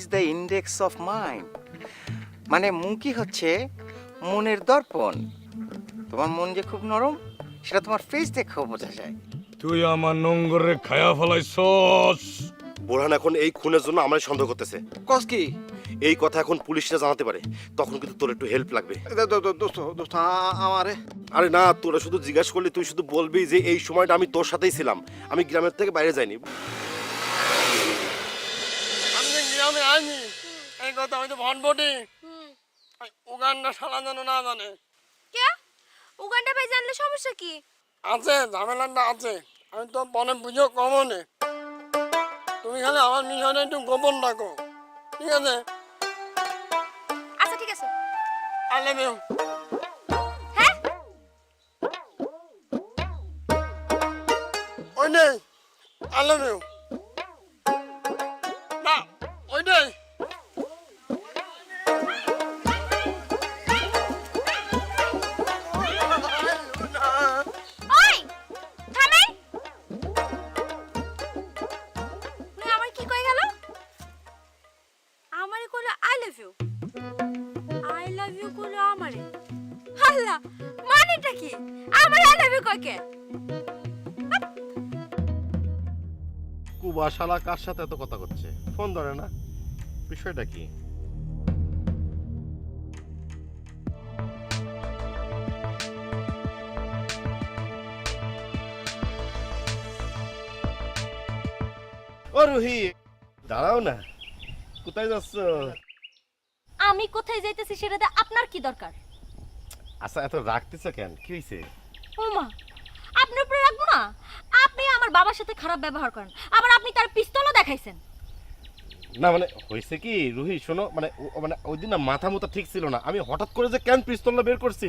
Is the index of mind মানে মুখই হচ্ছে? মনের দর্পণ। তোমার মন যে খুব নরম সেটা তোমার ফেস দেখেও বোঝা যায়। তুই আমার নোংরে খায়া ফেলাইছস। বোরহান এখন এই খুনের জন্য আমার সন্দেহ করতেছে। কস কি? এই কথা এখন পুলিশরা জানাতে পারে। তখন কিন্তু তোর একটু হেল্প লাগবে। দোস্ত দোস্ত আমারে। আরে না তোরা শুধু জিজ্ঞাসা করলে তুই শুধু বলবি যে এই সময়টা আমি তোর সাথেই ছিলাম। আমি গ্রামের থেকে বাইরে যাইনি। আমি আইনি। এই কথা আমি তো ভনবটি উগান্ডা সালা যেন না জানে। কে? উগান্ডা ভাই জানলে সমস্যা কি? আছে ঝামেলাটা আছে। আমি তো মনে বুঝেও কমনে। তুমি খালি আমার মিশনে একটু গোপন রাখো। ঠিক আছে? আচ্ছা ঠিক আছে। আই লাভ ইউ হ্যাঁ? ওই নেই আই লাভ ইউ কে কুবা শালা কার সাথে এত কথা করছে? ফোন ধরে না। বিষয়টা কি? ও রুহি দাঁড়াও না। কোথায় যাচ্ছ? আমি কোথায় যাইতেছি সেটাতে আপনার কি দরকার? আচ্ছা এত রাখতেছ কেন? কি হয়েছে ও মা আপনার উপরে রাখব না আপনি আমার বাবার সাথে খারাপ ব্যবহার করেন আবার আপনি তার পিস্তলও দেখাইছেন। না মানে হয়েছে কি রুহি শোনো মানে মানে ওই দিন না মাথা মুথা ঠিক ছিল না। আমি হঠাৎ করে যে কেন পিস্তলটা বের করছি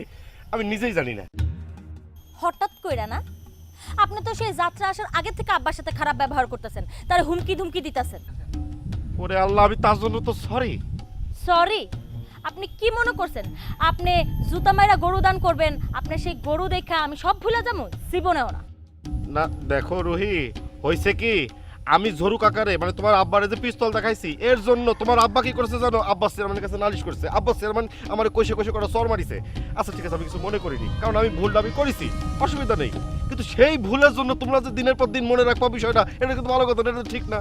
আমি নিজেই জানি না। হঠাৎ কইরা না? আপনি তো সেই যাত্রা আসার আগে থেকে আব্বার সাথে খারাপ ব্যবহার করতেছেন তার হুমকি ধুমকি দিতেছেন। ওরে আল্লাহ আমি তার জন্য তো সরি সরি আপনি কি মনে করছেন? আপনি জুতা মাইরা গরু দান করবেন আপনি সেই গরু দেখা আমি সব ভুলে যাব? জীবনেও না। না দেখো রুহি হয়েছে কি আমি ঝরু কাকারে মানে তোমার আব্বারে যে পিস্তল দেখাইছি এর জন্য তোমার আব্বা কি করেছে জানো? আব্বাস চেয়ারম্যানের কাছে নালিশ করছে। আব্বাস চেয়ারম্যান আমার কষে কষে করে সর মারিছে। আচ্ছা ঠিক আছে আমি কিছু মনে করিনি কারণ আমি ভুল আমি করেছি। অসুবিধা নেই। কিন্তু সেই ভুলের জন্য তোমরা যে দিনের পর দিন মনে রাখবা বিষয়টা এটা কিন্তু ভালো কথা এটা ঠিক না।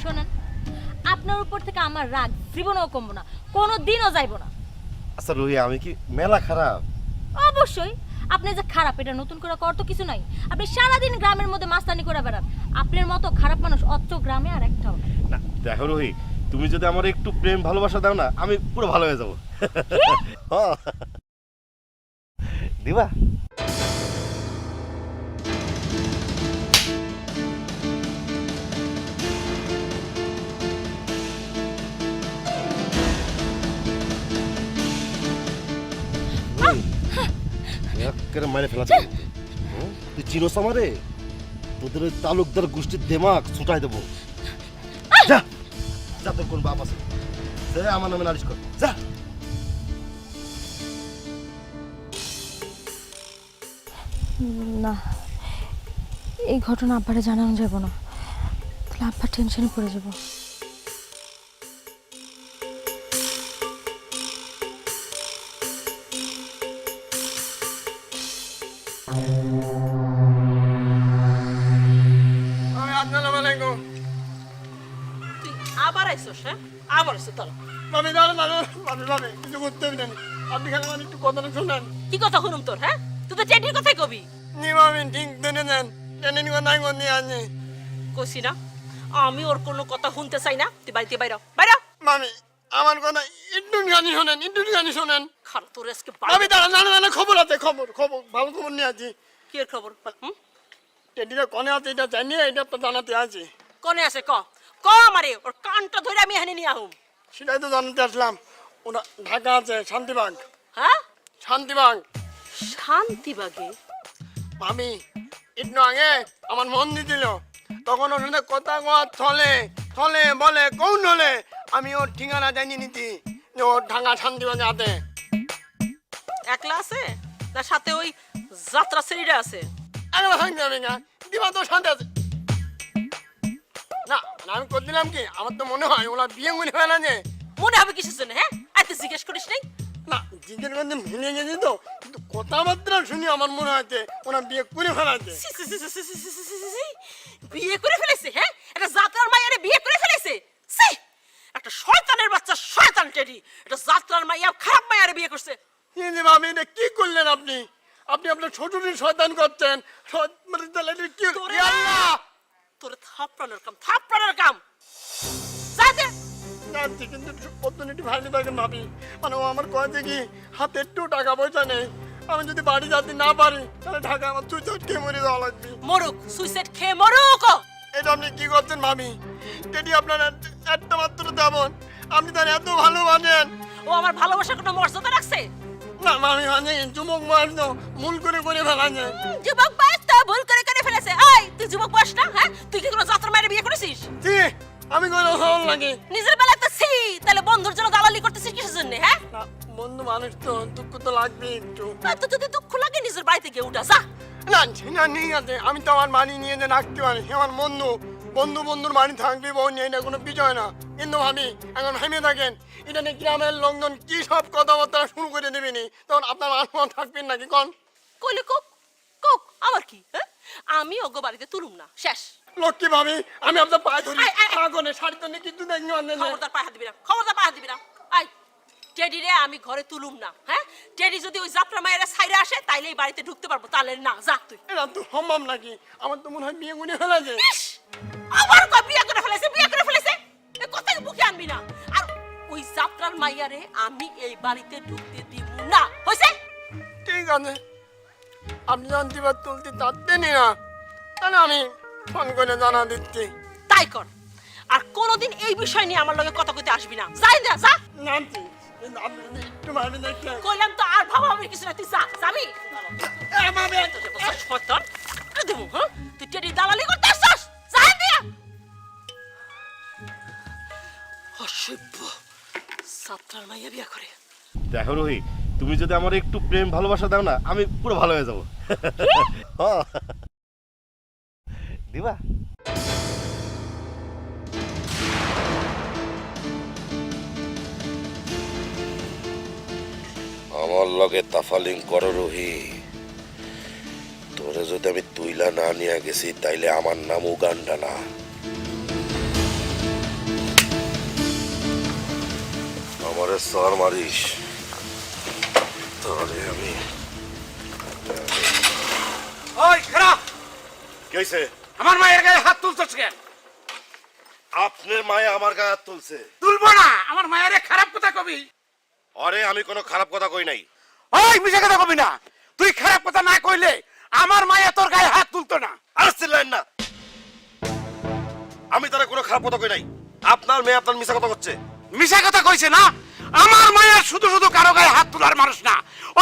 শোনেন আপনার উপর থেকে আমার রাগ জীবনেও কমবো না কোনো দিনও যাইবো না। আচ্ছা রুহি আমি কি মেলা খারাপ? অবশ্যই। আপনি যে খারাপ এটা নতুন করে কর তো কিছু নাই। আপনি সারাদিন গ্রামের মধ্যে মাস্তানি করে বেড়ান। আপনার মতো খারাপ মানুষ অত গ্রামে আর একটাও নাই। না। দেখো রোহি তুমি যদি আমার একটু প্রেম ভালোবাসা দাও না আমি পুরো ভালো হয়ে যাব। হ্যাঁ। দিবা? একেবারে মাইনে ফেলা যাবে। হুম? তুই চিনোস আমারে? তোদের ওই তালুকদার গোষ্ঠীর দেমাক ছুটাই দেবো। যা! যা তোর কোন বাপ আছে। আমার নামে নালিশ কর। যা! না এই ঘটনা আব্বারে জানানো যাব না। তাহলে আব্বা টেনশনে পড়ে যাব। কিছু করতে হবে না। আপনি খালি একটু শুনেন। কি কথা শুনুম তোর হ্যাঁ? তুই তো চেটির কথাই কবি। নিমামি ঠিক দেনে দেন টেনে নিবা নাই কোন নিয়ে আনি কইছি না আমি ওর কোনো কথা শুনতে চাই না। তুই বাড়িতে বাইর। বাইর। মামি আমার কথা একটু গানি শোনেন একটু গানি শোনেন। খারাপ তোর আজকে বাড়ি দাঁড়ান দাঁড়ান দাঁড়ান খবর আছে খবর খবর ভালো খবর নিয়ে আছি কি এর খবর? হুম? টেডিটা কনে আছে এটা জানি এটা তো জানাতে আছে কনে আছে ক। ক আমারে ওর কানটা ধরে আমি এখানে নিয়ে আহুম। সেটাই তো জানতে আসলাম। ওরা ঢাকা আছে শান্তিবাগ। হ্যাঁ? শান্তিবাগ। শান্তিবাগে? ভাবি একটু আগে আমার মন দিছিল। তখন ওর সাথে কথা কোয়া চলে চলে বলে কোন হলে আমি ওর ঠিকানা জানি নিতি যে ওর ঢাকা শান্তিবাগে আছে একলা আছে? তার সাথে ওই যাত্রা শ্রেণীরা আছে? একবার থাকতে হবে না দিবা তো শান্তি আছে। আমি করে দিলাম কি আমার তো মনে হয় ওরা বিয়ে মনে হয় না যে মনে হবে কিসের জন্য হ্যাঁ আর তুই জিজ্ঞেস করিস নাই না জিজ্ঞেস করতে ভুলে গেছি তো কিন্তু কথাবার্তা শুনি আমার মনে হয়েছে ওরা বিয়ে করে ফেলাছে বিয়ে করে ফেলেছে হ্যাঁ একটা যাত্রার মায়ের বিয়ে করে ফেলেছে সি একটা শয়তানের বাচ্চা শয়তান টেডি এটা যাত্রার মাইয়া খারাপ মায়ের বিয়ে করছে হিন্দি ভাবি এটা কি করলেন আপনি আপনি আপনার ছোট শয়তান করছেন মানে কি আল্লাহ তোর থাপড়ানোর কাম থাপড়ানোর কাম। যাতে জানছি কিন্তু পদ্ধতি ভাইনি থাকেন ভাবি মানে ও আমার কয়েছে কি হাতে একটু টাকা পয়সা নেই। আমি যদি বাড়ি যেতে না পারি তাহলে ঢাকা আমার তুই চটকে মরে যাওয়া লাগবে। মরুক সুইসাইড খেয়ে মরুক এটা আপনি কি করছেন ভাবি যেটি আপনার একটা মাত্র তেমন আপনি তার এত ভালো ভালোবাসেন। ও আমার ভালোবাসার কোনো মর্যাদা রাখছে? না মামি মানে যুবক বয়স মূল করে করে ফেলা যায় যুবক বয়স ভুল করে করে ফেলেছে। এই তুই যুবক বয়স না হ্যাঁ? তুই কি কোনো যাত্রা মায়ের বিয়ে করেছিস? আমি কোনো ভালো লাগে নিজের বেলায় তো ছি তাহলে বন্ধুর জন্য দালালি করতেছিস কিসের জন্য হ্যাঁ? বন্ধু মানুষ তো দুঃখ তো লাগবে একটু। তো যদি দুঃখ লাগে নিজের বাড়িতে গিয়ে উঠা যা। না না ঠিক আছে। আমি তো আমার বাড়ি নিয়ে যে রাখতে পারি আমার বন্ধু। বন্ধু বন্ধুর বাড়ি থাকবে বউ নিয়ে এটা কোনো বিষয় না। কিন্তু ভাবি এখন হেমে থাকেন এটা নিয়ে গ্রামের লোকজন কি সব কথাবার্তা শুরু করে দেবেনি? তখন আপনার আত্মা থাকবেন নাকি কন? কইলে কোক কোক আমার কি হ্যাঁ? আমি ওগো বাড়িতে তুলুম না শেষ। লক্ষ্মী ভাবি আমি আপনার পায়ে ধরি। আগনে শাড়ি তো নিয়ে কিন্তু দেখি খবরদার পায়ে হাত দিবি না খবরদার পায়ে হাত দিবি না। আই টেডি রে আমি ঘরে তুলুম না হ্যাঁ? টেডি যদি ওই যাত্রা মায়েরা সাইরে আসে তাইলে এই বাড়িতে ঢুকতে পারব তাহলে না যা তুই। এটা তো সম্ভব নাকি? আমার তো মনে হয় বিয়ে গুনে ফেলা যায়! আবার কয় বিয়ে করে ফেলেছে বিয়ে করে ফেলেছে? এ কথা কি মুখে আনবি না? আর ওই যাত্রার মাইয়ারে আমি এই বাড়িতে ঢুকতে দিব না হইছে? ঠিক আছে আপনি যখন দিবার তুলতে চাচ্ছেনই না। তাহলে আমি ফোন করে জানা দিচ্ছি। তাই কর। আর কোনোদিন এই বিষয় নিয়ে আমার লগে কথা কইতে আসবি না। যাই না যা। নামছি একটু ভাবি কইলাম তো আর ভাবা আমি কিছু না তুই যা যাবি? শয়তান এ দেবো হ্যাঁ? তুই টেডি দালালি করতে আসছস? যাই দিয়া অসভ্য। যাত্রার মাইয়া বিয়া করে। দেখো রোহি তুমি যদি আমার একটু প্রেম ভালোবাসা দাও না আমি পুরো ভালো হয়ে যাব। হ্যাঁ। দিবা? আমার লগে তাফালিং করো রোহি। তোরে যদি আমি তুইলা না নিয়ে গেছি তাইলে আমার নাম উগান্ডা না। আমারে সর মারিস। তাহলে আমি ওই খারাপ কি হয়েছে আমার মায়ের গায়ে হাত তুলছস কেন? আপনার মায়ে আমার গায়ে হাত তুলছে। তুলবো না! আমার মায়ের খারাপ কথা কবি। আরে আমি কোনো খারাপ কথা কই নাই। ওই মিশা কথা কবি না! তুই খারাপ কথা না কইলে আমার মায়া তোর গায়ে হাত তুলতো না। আরে চিল্লেন না! আমি তারা কোনো খারাপ কথা কই নাই। আপনার মেয়ে আপনার মিশা কথা করছে মিশা কথা কইছে না? আমার মায়া শুধু শুধু কারও গায়ে হাত তোলার মানুষ না।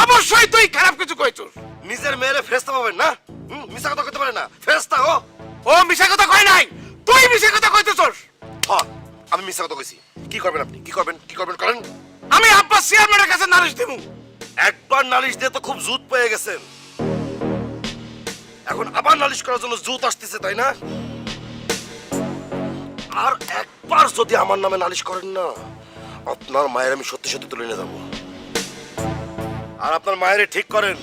অবশ্যই তুই খারাপ কিছু কইছস নিজের মেয়েরে ফেরস্তা পাবেন না? হুম, মিশা কথা কইতে পারে না। ফেরস্তা ও। ও মিশা কথা কই নাই। তুই মিশা কথা কইতেছস। হ্যাঁ আমি মিশা কথা কইছি। কি করবেন আপনি? কি করবেন? কি করবেন করেন? আমি আব্বাস চেয়ারম্যানের কাছে নালিশ দেবো একবার নালিশ দিয়ে তো খুব জুত পেয়ে গেছেন। এখন আবার নালিশ করার জন্য জুত আসতেছে তাই না? আর একবার যদি আমার নামে নালিশ করেন না। আপনার মায়ের আমি সত্যি সত্যি তুলে নিয়ে যাব। আর আপনার মায়ের ঠিক করেন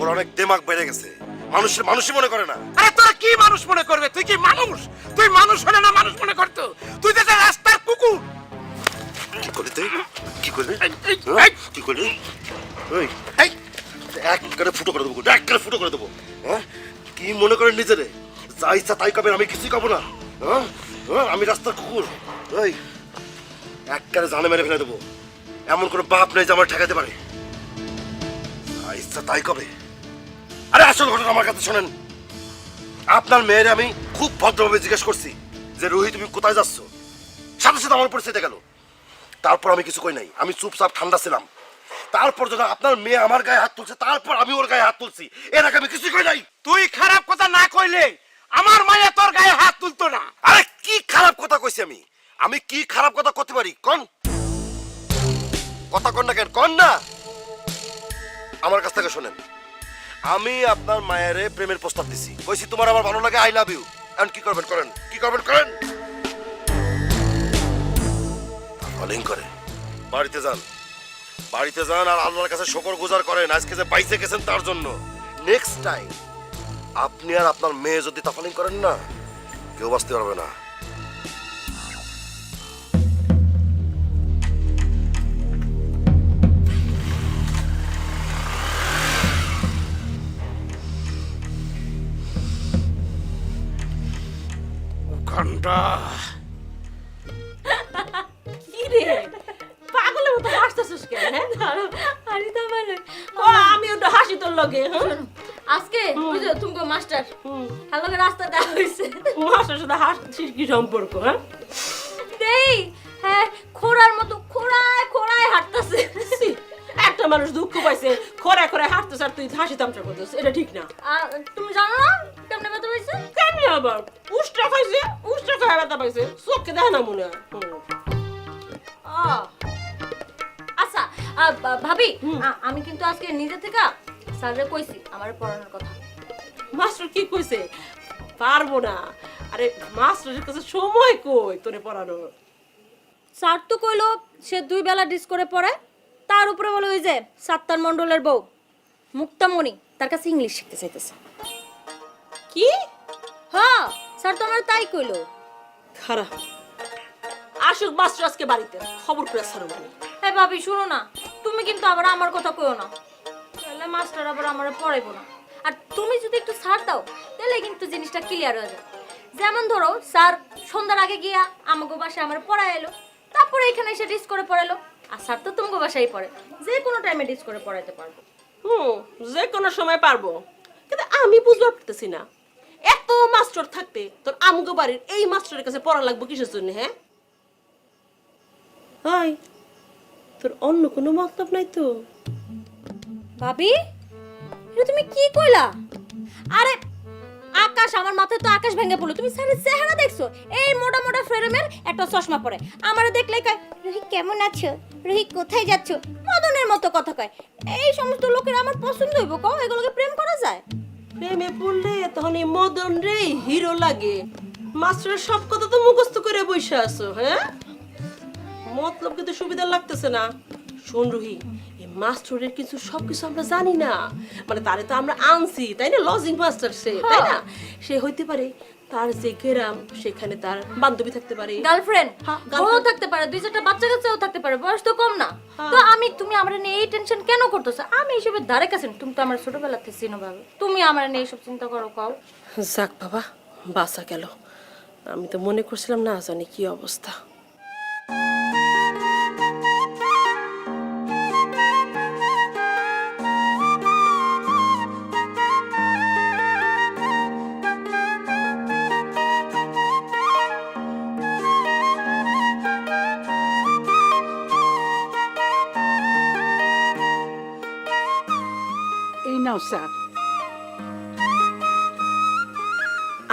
ওর অনেক দেমাগ বেড়ে গেছে। মানুষের মানুষই মনে করে না। আরে তোরা কি মানুষ মনে করবে? তুই কি মানুষ? তুই মানুষ হলে না মানুষ মনে করতো? তুই তো রাস্তার কুকুর কি করলি তুই? কি করলি? হ্যাঁ? কি করলি? ওই এক করে ফুটো করে দেবো এক করে ফুটো করে দেবো। হ্যাঁ? কি মনে করেন নিজেরে? যা ইচ্ছা তাই কবেন আমি কিছুই খাব না। হ্যাঁ? হ্যাঁ? আমি রাস্তার কুকুর। ওই এক করে জানে মেরে ফেলে দেবো। এমন কোনো বাপ নেই যে আমার ঠেকাতে পারে। ইচ্ছা তাই কবে? আরে আসল ঘটনা আমার কাছে শোনেন। আপনার মেয়ের আমি খুব ভদ্রভাবে জিজ্ঞেস করছি যে রোহি তুমি কোথায় যাচ্ছ? সাথে সাথে আমার পরিস্থিতি গেল। তারপর আমি কিছু কই নাই। আমি চুপচাপ ঠান্ডা ছিলাম। তারপর যখন আপনার মেয়ে আমার গায়ে হাত তুলছে তারপর আমি ওর গায়ে হাত তুলছি। এর আগে আমি কিছুই কই নাই। তুই খারাপ কথা না কইলে আমার মায়া তোর গায়ে হাত তুলতো না। আরে কি খারাপ কথা কইছি আমি? আমি কি খারাপ কথা করতে পারি? কোন। কথা কন না কেন? কন না। আমার কাছ থেকে শোনেন। আমি আপনার মায়েরে প্রেমের প্রস্তাব দিছি। কইছি, তোমার আমার ভালো লাগে আই লাভ ইউ এখন কি করবেন করেন? কি করবেন করেন? তাফালিং করে। বাড়িতে যান। বাড়িতে যান আর আল্লাহর কাছে শকর গুজার করেন। আজকে যে বাইসে গেছেন তার জন্য। নেক্সট টাইম আপনি আর আপনার মেয়ে যদি তাফালিং করেন না, কেউ বাঁচতে পারবে না। উকানটা কি রে? পাগলের মতো হাসতেছিস কেন? হ্যাঁ? আরে তো ভালো। ও আমি ওটা হাসি তোর লগে হ্যাঁ? আজকে বুঝো তুমি মাস্টার? হ্যালো রাস্তা দেখা হইছে মাসের সাথে হাসছিস কি সম্পর্ক হ্যাঁ? দেই হ্যাঁ খোড়ার মতো খোড়ায় খোড়ায় হাঁটতাছে। একটা মানুষ দুঃখ পাইছে খরে খরে হাঁটতেছে আর তুই হাসি তামসা করতেছিস এটা ঠিক না। তুমি জানো না? কেমনি আবার উষ্টা খাইছে উষ্টা খাই ব্যথা পাইছে? চোখে দেখে না মনে হয়। আচ্ছা ভাবি আমি কিন্তু আজকে নিজে থেকে স্যাররে কইছি আমার পড়ানোর কথা। মাস্টার কি কইছে? পারব না। আরে মাস্টারের কাছে সময় কই তোরে পড়ানোর? স্যার তো কইলো সে দুই বেলা ডিস করে পড়ে তার উপরে বলে ওই যে সাত্তার মণ্ডলের বউ মুক্তামণি তার কাছে ইংলিশ শিখতে চাইতেছে। কি? হ্যাঁ স্যার তো আমার তাই কইলো। খারাপ। আসুক মাস্টার আজকে বাড়িতে খবর করে সারো মানে হ্যাঁ ভাবি শুনো না তুমি কিন্তু আবার আমার কথা কইও না। তাহলে মাস্টার আবার আমার পড়াইবো না। আর তুমি যদি একটু ছাড় দাও তাহলে কিন্তু জিনিসটা ক্লিয়ার হয়ে যায় যেমন ধরো স্যার সন্ধ্যার আগে গিয়া আমাকে বাসায় আমার পড়া এলো তারপরে এখানে এসে ডিস করে পড়ালো আর স্যার তো তোমাকে বাসায় পড়ে যে কোনো টাইমে ডিস করে পড়াইতে পারব। হুম যে কোনো সময় পারব। কিন্তু আমি বুঝতে পারতেছি না। এত মাস্টার থাকতে তোর আমগো বাড়ির এই মাস্টারের কাছে পড়া লাগবে কিসের জন্য হ্যাঁ? হাই তোর অন্য কোনো মতলব নাই তো। ভাবি এটা তুমি কি কইলা? আরে আকাশ আমার মাথায় তো আকাশ ভেঙে পড়ল। তুমি স্যারের চেহারা দেখছ? এই মোটা মোটা ফ্রেমের একটা চশমা পরে। আমারে দেখলে কয় রোহি কেমন আছো? রুহি কোথায় যাচ্ছ? মদনের মতো কথা কয়। এই সমস্ত লোকের আমার পছন্দ হইব কও এগুলোকে প্রেম করা যায়? প্রেমে পড়লে তখন এই মদন রে হিরো লাগে। মাস্টারের সব কথা তো মুখস্থ করে বসে আছো হ্যাঁ? মতলব কিন্তু সুবিধা লাগতেছে না। শোন রুহি এই মাস্টারের কিছু সবকিছু আমরা জানি না। মানে তারে তো আমরা আনছি তাই না? লজিং মাস্টার সে তাই না? সে হইতে পারে তার যে গ্রাম সেখানে তার বান্ধবী থাকতে পারে। গার্লফ্রেন্ড হ্যাঁ, বউ থাকতে পারে দুই চারটা বাচ্চা কাচ্চাও থাকতে পারে বয়স তো কম না। তো আমি তুমি আমার নিয়ে এই টেনশন কেন করতেছো? আমি এইসবে ধারে কাছে তুমি তো আমার ছোটবেলা থেকে চিনো ভাবে। তুমি আমার নিয়ে এইসব চিন্তা করো কাও। যাক বাবা বাসা গেল। আমি তো মনে করছিলাম না জানি কি অবস্থা। নাও স্যার।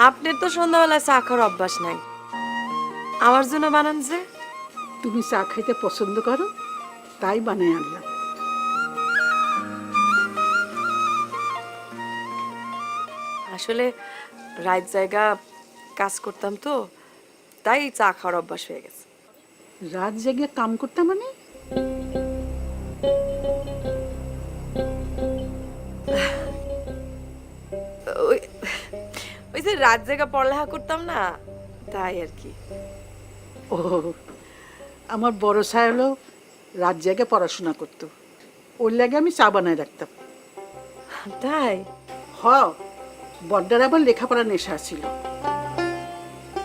আপনার তো সন্ধ্যাবেলায় চা খাওয়ার অভ্যাস নাই। আমার জন্য বানান যে। তুমি চা খাইতে পছন্দ করো তাই বানিয়ে আনলাম। আসলে রাত জায়গা কাজ করতাম তো তাই চা খাওয়ার অভ্যাস হয়ে গেছে। রাত জেগে কাম করতাম মানে? ওই যে রাত জায়গা পড়ালেখা করতাম না তাই আর কি। ও আমার বড় সাহেব রাত জেগে পড়াশোনা করতো। ওর লাগে আমি চা বানায় রাখতাম। তাই? হ বড্ডার আবার লেখাপড়া নেশা ছিল।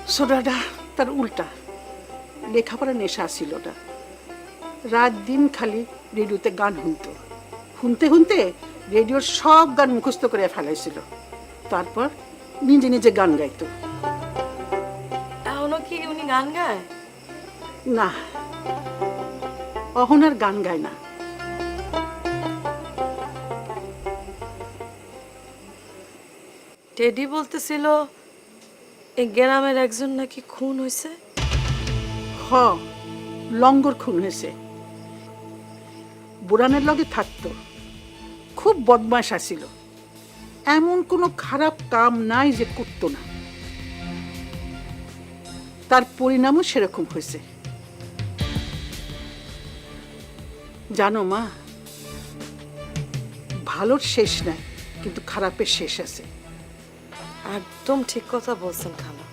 সোডাটা তার উল্টা। লেখাপড়া নেশা ছিল ওটা। রাত দিন খালি রেডিওতে গান শুনতো। শুনতে শুনতে রেডিওর সব গান মুখস্থ করে ফেলাইছিল। তারপর নিজে নিজে গান গাইতো এখনও কি উনি গান গায়? না অহন আর গান গায় না। টেডি বলতেছিল এই গ্রামের একজন নাকি খুন হয়েছে। হ লঙ্গর খুন হয়েছে। বুড়ানের লগে থাকতো। খুব বদমাস আসিল এমন কোনো খারাপ কাম নাই যে করতো না। তার পরিণামও সেরকম হয়েছে। জানো মা ভালোর শেষ নাই কিন্তু খারাপের শেষ আছে। একদম ঠিক কথা বলছেন খালা।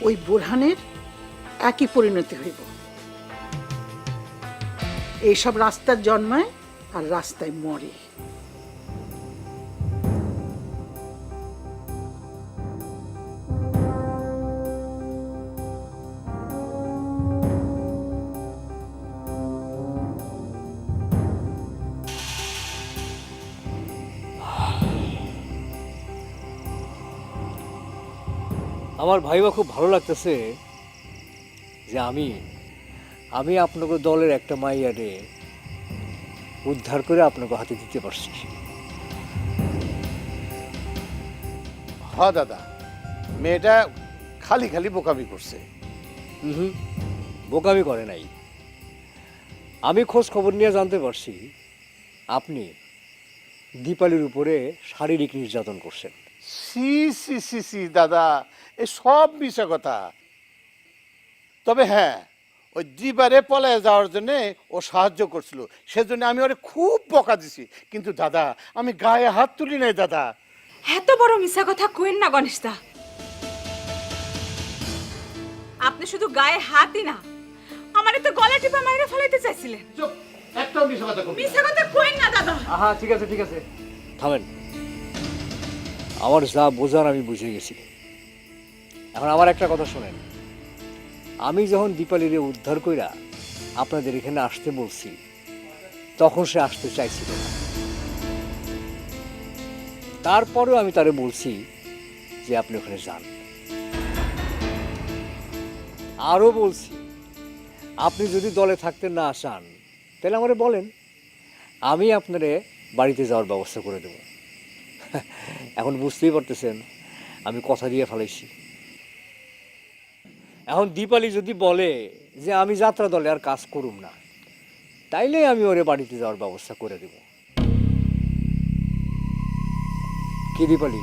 ওই বোরহানের একই পরিণতি হইব। এইসব রাস্তার জন্মায় আর রাস্তায় মরে। আমার ভাইবা খুব ভালো লাগতেছে যে আমি আমি আপনাকে দলের একটা মাইয়ারে উদ্ধার করে আপনাকে হাতে দিতে পারছি। হ দাদা মেয়েটা খালি খালি বোকামি করছে। হুম বোকামি করে নাই। আমি খোঁজ খবর নিয়ে জানতে পারছি আপনি দীপালির উপরে শারীরিক নির্যাতন করছেন। সি সি সি সি দাদা এ সব মিশা কথা। তবে হ্যাঁ ওই দিবারে পলায় যাওয়ার জন্যে ও সাহায্য করছিল। সেজন্য আমি ওরে খুব বকা দিছি। কিন্তু দাদা আমি গায়ে হাত তুলি নাই দাদা। এত বড় মিশা কথা কইন না গণেশদা। আপনি শুধু গায়ে হাতই না আমার তো গলা টিপা মাইরে ফেলাইতে চাইছিলেন। একটাও মিশা কথা না। মিশা কথা কইন না দাদা। আহা ঠিক আছে ঠিক আছে। থামেন। আমার যা বোঝার আমি বুঝে গেছি। এখন আমার একটা কথা শোনেন। আমি যখন দীপালিরে উদ্ধার কইরা আপনাদের এখানে আসতে বলছি, তখন সে আসতে চাইছিল না। তারপরেও আমি তারে বলছি যে আপনি ওখানে যান। আরও বলছি, আপনি যদি দলে থাকতে না চান, তাহলে আমারে বলেন, আমি আপনারে বাড়িতে যাওয়ার ব্যবস্থা করে দেব। এখন বুঝতেই পারতেছেন, আমি কথা দিয়ে ফেলাইছি। এখন দীপালি যদি বলে যে আমি যাত্রা দলে আর কাজ করুম না তাইলে আমি ওরে বাড়িতে যাওয়ার ব্যবস্থা করে দেব। কি দীপালি?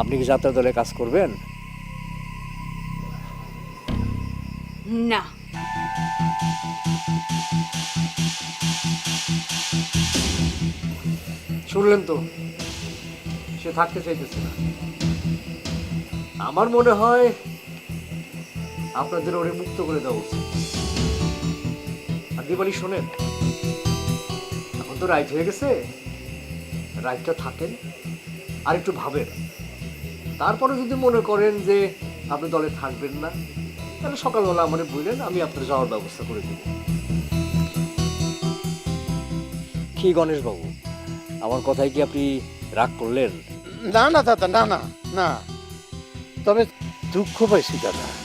আপনি কি যাত্রা দলে কাজ করবেন? না। শুনলেন তো সে থাকতে চাইতেছে না। আমার মনে হয় আপনাদের ওরে মুক্ত করে দেওয়া উচিত। আর দিবালি শোনেন এখন তো রাইট হয়ে গেছে রাইটটা থাকেন আর একটু ভাবেন। তারপরে যদি মনে করেন যে আপনি দলে থাকবেন না তাহলে সকালবেলা আমার বললেন আমি আপনার যাওয়ার ব্যবস্থা করে দেব। কি গণেশ বাবু আমার কথায় কি আপনি রাগ করলেন? না না দাদা না না না। তবে দুঃখ পাইছি দাদা।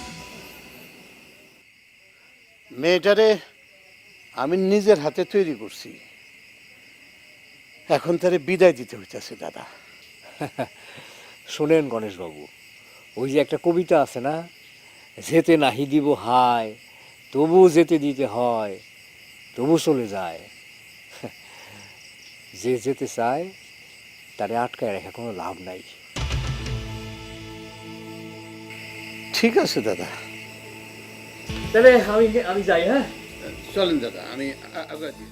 মেয়েটারে আমি নিজের হাতে তৈরি করছি। এখন তারে বিদায় দিতে হইতেছে দাদা। শোনেন গণেশবাবু ওই যে একটা কবিতা আছে না? যেতে নাহি দিব হায় তবু যেতে দিতে হয় তবু চলে যায়। যে যেতে চায় তারে আটকায় রেখে কোনো লাভ নাই। ঠিক আছে দাদা। তাহলে আমি আমি যাই হ্যাঁ চলেন দাদা আমি আ- আগাই দিই।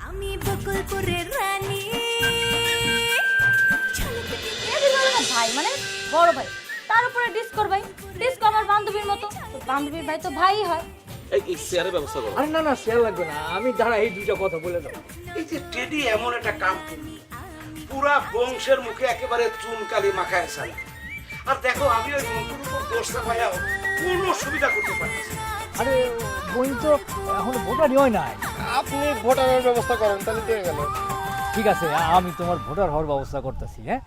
আমি বকুলপুরের রানী। ভাই মানে বড় ভাই তার উপরে ডিসকোর ভাই। আমার বান্ধবীর মতো। বান্ধবীর ভাই তো ভাই হয়। আরে না না শেয়ার লাগবে না। আমি দাঁড়া এই দুইটা কথা বলে দাও। এই যে টেডি এমন একটা কাম করল। পুরা বংশের মুখে একেবারে চুনকালি মাখায় সালা আর দেখো আমি ওই মন্টুর উপর দোষটা পাইয়াও কোনো সুবিধা করতে পারতেছি না। আরে বই তো এখন ভোটারই হয় নাই। আপনি ভোটারের ব্যবস্থা করেন তাহলে দিয়ে গেল। ঠিক আছে আমি তোমার ভোটার হওয়ার ব্যবস্থা করতেছি হ্যাঁ?